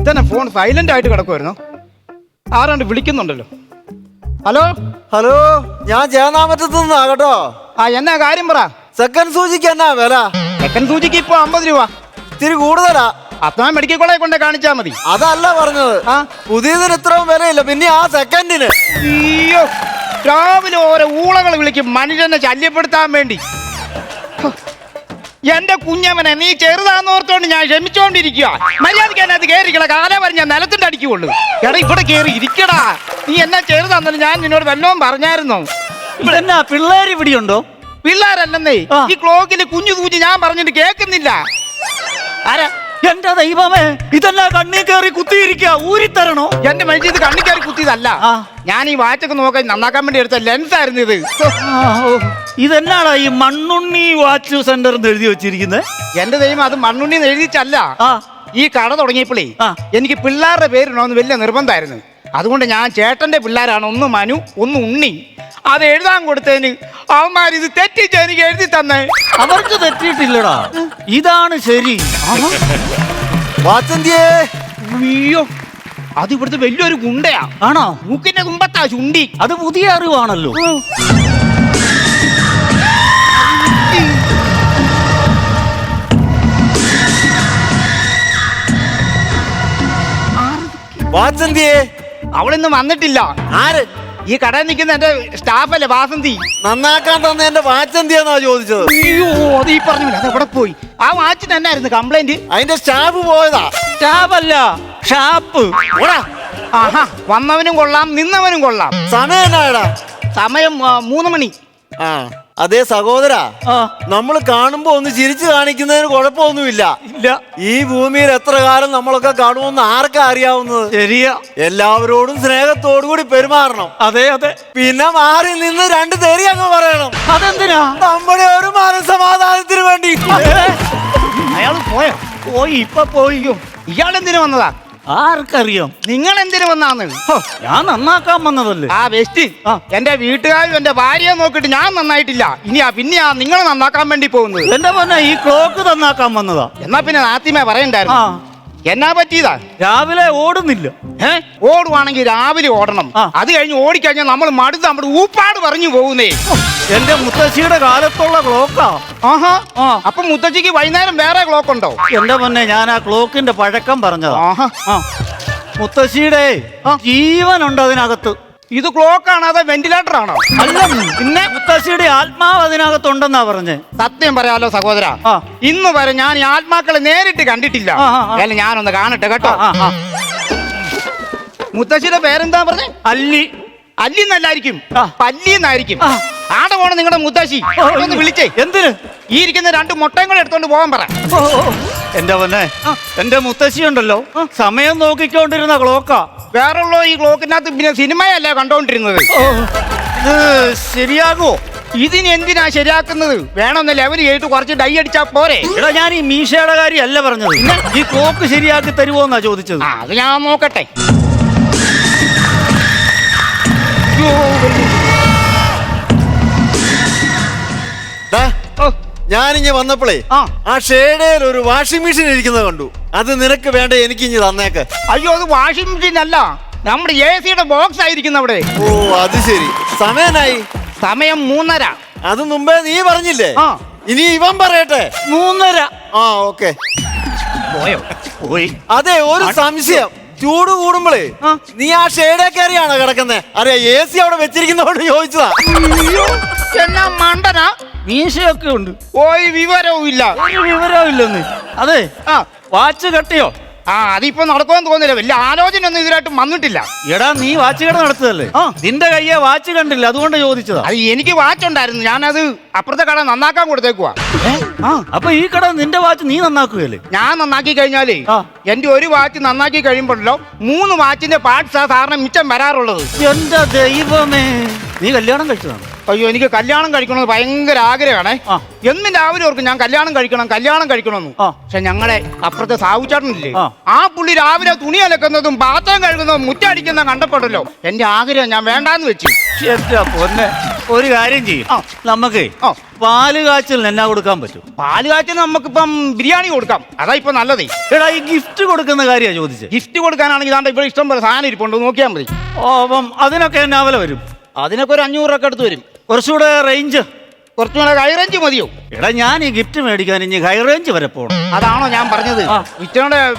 ഇതന്നെ phone silent ആയിട്ട് കിടക്കുമായിരുന്നു ആരാണ്ട് വിളിക്കുന്നുണ്ടല്ലോ. ഹലോ? ഹലോ ഞാൻ ജയനാമറ്റത്ത് നിന്നാ കേട്ടോ. ആ എന്നാ കാര്യം പറ. സെക്കൻഡ് സൂചിക്ക് എന്നാ വില? സെക്കൻഡ് സൂചിക്ക് ഇപ്പൊ അമ്പത് രൂപ. ഇത്തിരി കൂടുതലാ. അത്ര മെഡിക്കൽ കോളേജ് കൊണ്ട് കാണിച്ചാ മതി. അതല്ല പറഞ്ഞത്. ആ? പുതിയതിന് ഇത്രയും വിലയില്ല പിന്നെ ആ സെക്കൻഡിന് അയ്യോ രാവിലെ ഓരോ ഊളകൾ വിളിക്കും മനുഷ്യനെ ശല്യപ്പെടുത്താൻ വേണ്ടി. എന്റെ കുഞ്ഞവനെ നീ ചെറുതാന്നോർത്തോണ്ട് ഞാൻ ക്ഷമിച്ചോണ്ടിരിക്കുക മര്യാദയ്ക്ക് അതിനകത്ത് കയറിക്കട കാല പറഞ്ഞ ഞാൻ നിലത്തിന്റെ അടിക്കുള്ളൂ എടാ ഇവിടെ കയറി ഇരിക്കടാ. നീ എന്നെ ചെറുതാന്നല്ലോ ഞാൻ നിന്നോട് വല്ലതും പറഞ്ഞായിരുന്നു. ഇതെന്നാ പിള്ളേര് ഇവിടെയുണ്ടോ? പിള്ളേരല്ലെന്നേ ഈ ക്ലോക്കിൽ കുഞ്ഞു സൂചി ഞാൻ പറഞ്ഞിട്ട് കേൾക്കുന്നില്ല. ആരാ? എന്റെ ദൈവമേ ഇതെന്നാ കണ്ണി കയറി ഊരി ഊരിത്തരണോ എന്റെ മനുഷ്യ ഇത് കണ്ണി കയറി കുത്തിയതല്ല. ആ. ഞാൻ ഈ വാച്ചൊക്കെ നോക്കാൻ നന്നാക്കാൻ വേണ്ടി എടുത്ത ലെൻസ് ആയിരുന്നു ഇത്. ആ, ഓ. ഇതെന്നാടാ ഈ മണ്ണുണ്ണി വാച്ച് സെന്റർ എന്ന് എഴുതി വെച്ചിരിക്കുന്നത് എന്റെ ദൈവം അത് മണ്ണുണ്ണി എഴുതിച്ചല്ല ആ. ഈ കട തുടങ്ങിയപ്പോഴേ ആ. എനിക്ക് പിള്ളേരുടെ പേരിടണമെന്ന് വലിയ നിർബന്ധമായിരുന്നു. അതുകൊണ്ട് ഞാൻ ചേട്ടന്റെ പിള്ളേരാണ്. ഒന്ന് മനു ഒന്ന് ഉണ്ണി. അത് എഴുതാൻ കൊടുത്തതിന് അവന്മാർ ഇത് തെറ്റിച്ച് എനിക്ക് എഴുതി തന്നെ. അവർക്ക് തെറ്റിയിട്ടില്ലടാ. ഇതാണ് ശരി. അയ്യോ അത് ഇവിടുത്തെ വലിയൊരു ഗുണ്ടയാ. ആണോ? മൂക്കിന്റെ കുമ്പത്താ ചുണ്ടി. അത് പുതിയ അറിവാണല്ലോ. വാച്ചന്തിയേ അവളിന്ന് വന്നിട്ടില്ല. ആര്? ഈ കടയിൽ നിൽക്കുന്ന എന്റെ സ്റ്റാഫല്ലേ വാസന്തി? നന്നാക്കാൻ തന്ന എന്റെ വാച്ചന്തിയെന്നാ ചോദിച്ചത്. അയ്യോ അത് ഈ പറഞ്ഞില്ല അത് എവിടെ പോയി? ആ വാച്ചിന് എന്നായിരുന്നു കംപ്ലൈന്റ് അതിന്റെ സ്റ്റാഫ് പോയതാ. സ്റ്റാഫല്ല ഷാപ്പ്. ആഹാ വന്നവനും കൊള്ളാം നിന്നവനും കൊള്ളാം. സമയം എന്നാടാ സമയം ആ, മൂന്ന് മണി. ആ. അതേ സഹോദരാ ആ. നമ്മൾ കാണുമ്പോ ഒന്ന് ചിരിച്ചു കാണിക്കുന്നതിന് കുഴപ്പമൊന്നുമില്ല. ഇല്ല. ഈ ഭൂമിയിൽ എത്ര കാലം നമ്മളൊക്കെ കാണുമെന്ന് ആർക്കാ അറിയാവുന്നത്? ശരിയാ. എല്ലാവരോടും സ്നേഹത്തോടു കൂടി പെരുമാറണം. അതെ അതെ. പിന്നെ മാറി നിന്ന് രണ്ട് തെറി അങ്ങ് പറയണം. അതെന്തിനാ? നമ്മുടെ ഒരു മനസമാധാനത്തിന് വേണ്ടി. അയാൾ പോയോ? പോയി ഇപ്പൊ പോയിക്കും ഇയാൾ എന്തിനു വന്നതാ? ആർക്കറിയാം? നിങ്ങൾ എന്തിനു വന്നാന്ന് ഞാൻ നന്നാക്കാൻ വന്നതല്ലേ? ആ ബെസ്റ്റ് ആ. എന്റെ വീട്ടുകാരും എന്റെ ഭാര്യയെ നോക്കിട്ട് ഞാൻ നന്നായിട്ടില്ല. ഇനി ആ പിന്നെ പിന്നെയാ നിങ്ങൾ നന്നാക്കാൻ വേണ്ടി പോകുന്നത്. എന്റെ പൊന്നെ ഈ ക്ലോക്ക് നന്നാക്കാൻ വന്നതാ. എന്നാ പിന്നെ നാത്തിമേ പറയണ്ടായിരുന്നു. എന്നാ പറ്റിയതാ? രാവിലെ ഓടുന്നില്ല. ഏ? ഓടുവാണെങ്കിൽ രാവിലെ ഓടണം. ആ. അത് കഴിഞ്ഞ് ഓടിക്കഴിഞ്ഞാൽ നമ്മൾ മടുത്ത് നമ്മുടെ ഊപ്പാട് പറഞ്ഞു പോകുന്നേ. എന്റെ മുത്തശ്ശിയുടെ കാലത്തുള്ള ക്ലോക്കാ. ആഹാ. ആ. അപ്പൊ മുത്തച്ഛിക്ക് വൈകുന്നേരം വേറെ ക്ലോക്ക് ഉണ്ടോ എന്റെ പൊന്നെ ഞാൻ ആ ക്ലോക്കിന്റെ പഴക്കം പറഞ്ഞതാ. ആഹാ. ആ. മുത്തശ്ശിയുടെ. ജീവനുണ്ട് അതിനകത്ത്. ഇത് ക്ലോക്ക് ആണോ അതോ വെന്റിലേറ്റർ ആണോ അല്ല പിന്നെ? മുത്തശ്ശിയുടെ ആത്മാവ് അതിനകത്തുണ്ടെന്നാ പറഞ്ഞേ. സത്യം പറയാലോ സഹോദര. ആ. ഇന്ന് വരെ ഞാൻ ഈ ആത്മാക്കളെ നേരിട്ട് കണ്ടിട്ടില്ല. ആ, ആ, ആ. അല്ല ഞാനൊന്ന് കാണട്ടെ കേട്ടോ. ആ, ആ. മുത്തശ്ശിയുടെ പേരെന്താ പറഞ്ഞേ? അല്ലി. അല്ലിന്നല്ലായിരിക്കും ആ. പല്ലിന്നായിരിക്കും ആ. ആടെ പോണം നിങ്ങളുടെ മുത്താശി. ഒന്ന് വിളിച്ചേ. എന്തിന്? ഈ ഇരിക്കുന്ന രണ്ട് മുട്ടയും കൂടെ എടുത്തോണ്ട് പോകാൻ പറ. എന്റെ പൊന്നെ? എന്റെ മുത്തശ്ശി ഉണ്ടല്ലോ. സമയം നോക്കിക്കൊണ്ടിരുന്ന ക്ലോക്കാ. വേറുള്ള ഈ ക്ലോക്കിനകത്ത് പിന്നെ സിനിമയല്ല കണ്ടോണ്ടിരുന്നത്? ശരിയാകുമോ ഇതിന് എന്തിനാ ശരിയാക്കുന്നത്? വേണമെന്ന് ലെവൽ ചെയ്തിട്ട് കുറച്ച് ഡൈ അടിച്ചാ പോരെ. എടാ ഞാൻ ഈ മീശയുടെ കാര്യമല്ല പറഞ്ഞത്. ഈ ക്ലോക്ക് ശരിയാക്കി തരുവോന്നാ ചോദിച്ചത്. അത് ഞാൻ നോക്കട്ടെ. ഞാനിങ്ങ് വന്നപ്പോഴേ ആ. ഷേഡയിൽ ഒരു വാഷിംഗ് മെഷീൻ ഇരിക്കുന്നത് കണ്ടു. അത് നിനക്ക് വേണ്ട എനിക്ക് ഇനി തന്നേക്ക്. അയ്യോ അത് വാഷിംഗ് മെഷീൻ അല്ല. നമ്മുടെ എ സിയുടെ ബോക്സ് ആയിരിക്കുന്നു അവിടെ. ഓ അത് ശരി. സമയനായി. സമയം മൂന്നര. അത് മുമ്പേ നീ പറഞ്ഞില്ലേ. ഇനി ഇവൻ പറയട്ടെ. മൂന്നര. ആ ഓക്കെ. പോയോ? പോയി. അതെ ഒരു സംശയം. ചൂട് കൂടുമ്പോഴേ ആ. നീ ആ ഷേഡേ കയറിയാണോ കിടക്കുന്നത് അറിയാ എ സി അവിടെ വെച്ചിരിക്കുന്നതോട് ചോദിച്ചതാ. എന്നാ മണ്ടനാ? മീശയൊക്കെ ഉണ്ട്. ഒരു വിവരവും ഇല്ല. ഒരു വിവരവും ഇല്ലെന്ന്. അതെ ആ. വാച്ച് കെട്ടിയോ? ആ അതിപ്പോ നടക്കുമെന്ന് തോന്നില്ല വലിയ ആലോചന ഒന്നും ഇതിലായിട്ട് വന്നിട്ടില്ല. എടാ നീ വാച്ച് കട നടത്തതല്ലേ ആ. നിന്റെ കയ്യെ വാച്ച് കണ്ടില്ല അതുകൊണ്ട് ചോദിച്ചതാ. അത് എനിക്ക് വാച്ച് ഉണ്ടായിരുന്നു. ഞാനത് അപ്പുറത്തെ കട നന്നാക്കാൻ കൊടുത്തേക്കുവാ. ആ. അപ്പൊ ഈ കട നിന്റെ വാച്ച് നീ നന്നാക്കുകയല്ലേ? ഞാൻ നന്നാക്കി കഴിഞ്ഞാലേ ആ. എന്റെ ഒരു വാച്ച് നന്നാക്കി കഴിയുമ്പോഴല്ലോ മൂന്ന് വാച്ചിന്റെ പാർട്സാ സാറിന് മിച്ചം വരാറുള്ളത്. എന്റെ ദൈവമേ. നീ കല്യാണം കഴിച്ചതാണ്? അയ്യോ എനിക്ക് കല്യാണം കഴിക്കണമെന്ന് ഭയങ്കര ആഗ്രഹമാണേ. ആ. എന്നും രാവിലെ ഓർക്കും ഞാൻ കല്യാണം കഴിക്കണം കല്യാണം കഴിക്കണമെന്ന്. ആ. പക്ഷെ ഞങ്ങളെ അപ്പുറത്തെ സാവുചാട്ടനില്ലേ ആ. ആ പുള്ളി രാവിലെ തുണി അലക്കുന്നതും പാത്രം കഴുകുന്നതും മുറ്റടിക്കുന്ന കണ്ടപ്പോഴല്ലോ. എന്റെ ആഗ്രഹം ഞാൻ വേണ്ടാന്ന് വെച്ചു. എന്റെ പൊന്നെ ഒരു കാര്യം ചെയ്യും. ആ. നമുക്ക് ആ. പാൽ കാച്ചൽ എന്നാ കൊടുക്കാൻ പറ്റും? പാൽ കാച്ചിന് നമുക്കിപ്പം ബിരിയാണി കൊടുക്കാം. അതാ ഇപ്പൊ നല്ലതേ. എടാ ഈ ഗിഫ്റ്റ് കൊടുക്കുന്ന കാര്യമാണ് ചോദിച്ചത് ഗിഫ്റ്റ് കൊടുക്കാനാണെങ്കിൽ ഇതാണ്ട് ഇവിടെ ഇഷ്ടം പോലെ സാധനം ഇരിപ്പുണ്ട് നോക്കിയാൽ മതി. ഓ അപ്പം അതിനൊക്കെ എന്നാ വില വരും? അതിനൊക്കെ ഒരു അഞ്ഞൂറ് രൂപ അടുത്ത് വരും. കുറച്ചുകൂടെ റേഞ്ച് കുറച്ചുകൂടെ ഹൈ റേഞ്ച് മതിയോ എടാ ഞാൻ ഈ ഗിഫ്റ്റ് മേടിക്കാൻ ഇനി ഹൈ റേഞ്ച് വരെ പോകണം അതാണോ ഞാൻ പറഞ്ഞത്? ആ.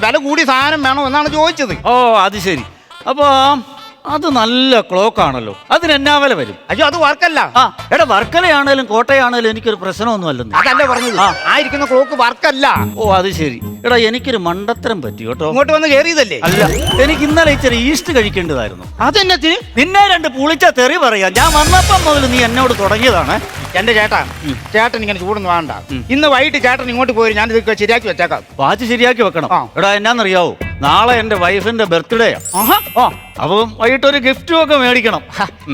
വില കൂടി സാധനം വേണോ എന്നാണ് ചോദിച്ചത്. ഓ അത് ശരി. അപ്പൊ അത് നല്ല ക്ലോക്ക് ആണല്ലോ. അതിന് എന്നാ വില വരും? അയ്യോ അത് വർക്കല്ല. ആ എടാ വർക്കലയാണേലും കോട്ടയാണേലും എനിക്കൊരു പ്രശ്നമൊന്നും അല്ലെന്ന്. അതല്ല പറഞ്ഞത്? ആ. ആ ഇരിക്കുന്ന ക്ലോക്ക് വർക്കല്ല. ഓ അത് ശരി. എടാ എനിക്കൊരു മണ്ടത്തരം പറ്റി കേട്ടോ. ഇങ്ങോട്ട് വന്ന് കയറിയതല്ലേ അല്ല എനിക്ക് ഇന്നലെ ഇച്ചിരി ഈസ്റ്റ് കഴിക്കേണ്ടതായിരുന്നു. അതെന്നത്തിന് നിന്നെ രണ്ട് പുളിച്ച തെറി പറയാം. ഞാൻ വന്നപ്പം മുതൽ നീ എന്നോട് തുടങ്ങിയതാണ്. എന്റെ ചേട്ടാ ചേട്ടൻ ഇങ്ങനെ ചൂടൊന്നും വേണ്ട ഇന്ന് വൈകിട്ട് ചേട്ടൻ ഇങ്ങോട്ട് പോയി ഞാൻ ശരിയാക്കി വെച്ചേക്കാം. വാച്ച് ശരിയാക്കി വെക്കണം. എടാ എന്നാന്നറിയാവോ? നാളെ എന്റെ വൈഫിന്റെ ബർത്ത്ഡേ. ആഹാ. ആ അപ്പം വൈകിട്ട് ഒരു ഗിഫ്റ്റും ഒക്കെ മേടിക്കണം.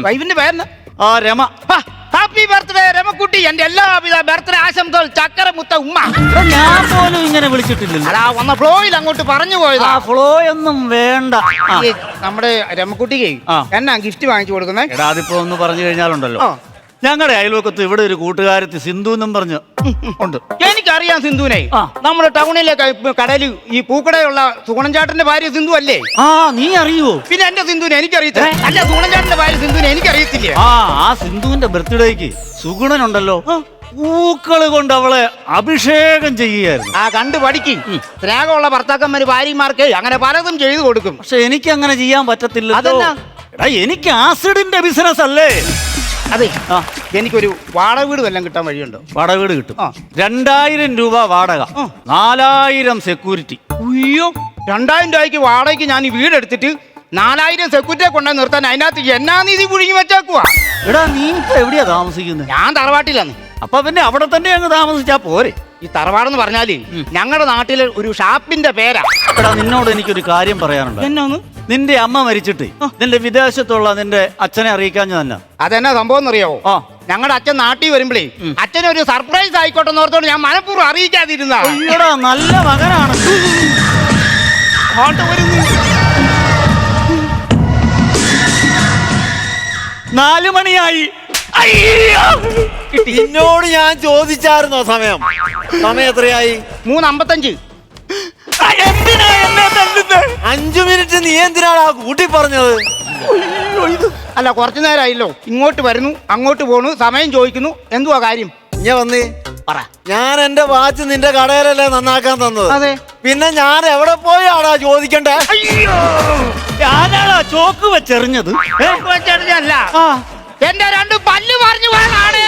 വൈഫിന്റെ പേരെന്ന് ആ രമ. Happy birthday രമക്കുട്ടി. എന്റെ എല്ലാവിധ ബർത്ത്ഡേ ആശംസകൾ ചക്കര മുത്ത ഉമ്മ ഞാൻ പോലും ഇങ്ങനെ വിളിച്ചിട്ടില്ലല്ലോ. അതാ വന്ന ഫ്ലോയിൽ അങ്ങോട്ട് പറഞ്ഞു പോയതാ. ആ ഫ്ലോ ഒന്നും വേണ്ട നമ്മുടെ രമക്കുട്ടിക്ക്. എന്നാ ഗിഫ്റ്റ് വാങ്ങിച്ചു കൊടുക്കുന്നേ? എടാ അതിപ്പോ ഒന്ന് പറഞ്ഞു കഴിഞ്ഞാലുണ്ടല്ലോ. ഞങ്ങളുടെ അയൽവക്കത്ത് ഇവിടെ ഒരു കൂട്ടുകാരത്തി സിന്ധു എന്നും പറഞ്ഞ്. ഉണ്ട്. എനിക്കറിയാം സിന്ധുവിനെ. ആ. നമ്മുടെ ടൗണിലെ കടലിൽ കടയിൽ ഈ പൂക്കടയുള്ള സുഗുണൻചാട്ടന്റെ ഭാര്യ സിന്ധു അല്ലേ? ആ നീ അറിയുമോ പിന്നെ എന്റെ സിന്ധുവിനെ എനിക്കറിയത്തില്ല. അല്ല സുഗുണൻചാട്ടന്റെ ഭാര്യ സിന്ധുവിനെ എനിക്കറിയത്തില്ല? ആ ആ സിന്ധുവിന്റെ ബർത്ത്ഡേക്ക് സുഗുണനുണ്ടല്ലോ. പൂക്കൾ കൊണ്ട് അവളെ അഭിഷേകം ചെയ്യുകയായിരുന്നു. ആ കണ്ടു പഠിക്കും. സ്നേഹമുള്ള ഭർത്താക്കന്മാര് ഭാര്യമാർക്ക് അങ്ങനെ പലതും ചെയ്തു കൊടുക്കും. പക്ഷെ എനിക്ക് അങ്ങനെ ചെയ്യാൻ പറ്റത്തില്ല അതെന്നാ? എടാ എനിക്ക് ആസിഡിന്റെ ബിസിനസ് അല്ലേ? അതെ. ആ എനിക്കൊരു വാടക വീട് വല്ലതും കിട്ടാൻ വഴിയുണ്ടോ? വാടക വീട് കിട്ടും. ആ. രണ്ടായിരം രൂപ വാടക ആ. നാലായിരം സെക്യൂരിറ്റി അയ്യോ രണ്ടായിരം രൂപയ്ക്ക് വാടകയ്ക്ക് ഞാൻ ഈ വീട് എടുത്തിട്ട് നാലായിരം സെക്യൂരിറ്റിയെ കൊണ്ടുപോയി നിർത്താൻ അതിനകത്ത് എന്നാ നീതി പുഴുങ്ങി വെച്ചേക്കുവാ? എടാ നീ ഇപ്പൊ എവിടെയാ താമസിക്കുന്നത് ഞാൻ തറവാട്ടിലാണ് അപ്പൊ പിന്നെ അവിടെ തന്നെ അങ്ങ് താമസിച്ചാ പോരെ? ഈ തറവാടെന്ന് പറഞ്ഞാൽ ഞങ്ങളുടെ നാട്ടിലെ ഒരു ഷാപ്പിന്റെ പേരാ. എടാ നിന്നോട് എനിക്കൊരു കാര്യം പറയാനുണ്ട്. എന്നാന്ന്? നിന്റെ അമ്മ മരിച്ചിട്ട്. നിന്റെ വിദേശത്തുള്ള നിന്റെ അച്ഛനെ അറിയിക്കാൻ ഞാൻ തന്നെ. അതെന്നാ സംഭവം എന്നറിയാവോ? ആ. ഞങ്ങളുടെ അച്ഛൻ നാട്ടിൽ വരുമ്പളേ ഒരു സർപ്രൈസ് ആയിക്കോട്ടെ എന്നോർത്തോണ്ട് ഞാൻ മനഃപൂർവം അറിയിക്കാതിരുന്ന അയ്യടാ നല്ല മകനാണ്. നാലു മണിയായി. അയ്യോ! നിന്നോട് ഞാൻ ചോദിച്ചായിരുന്നോ സമയം? സമയം എത്രയായി? എന്നെ തല്ലുന്നെ? അഞ്ചു മിനിറ്റ് നീ എന്തിനാണ് ആ കൂട്ടി പറഞ്ഞത്? അല്ല കുറച്ചു നേരമായില്ലോ. ഇങ്ങോട്ട് വരുന്നു അങ്ങോട്ട് പോണു സമയം ചോദിക്കുന്നു. എന്തുവാ കാര്യം? ഞാൻ വന്നേ. പറ. ഞാൻ എന്റെ വാച്ച് നിന്റെ കടയിലല്ലേ നന്നാക്കാൻ തന്നത്. അതെ. പിന്നെ ഞാൻ എവിടെ പോയാടാ ചോദിക്കണ്ടേ? ഞാനാണോ ചോക്ക് വെച്ചെറിഞ്ഞത്? വെച്ചെറിഞ്ഞല്ല എന്റെ രണ്ട് പല്ല് പറഞ്ഞു പോയതാണ്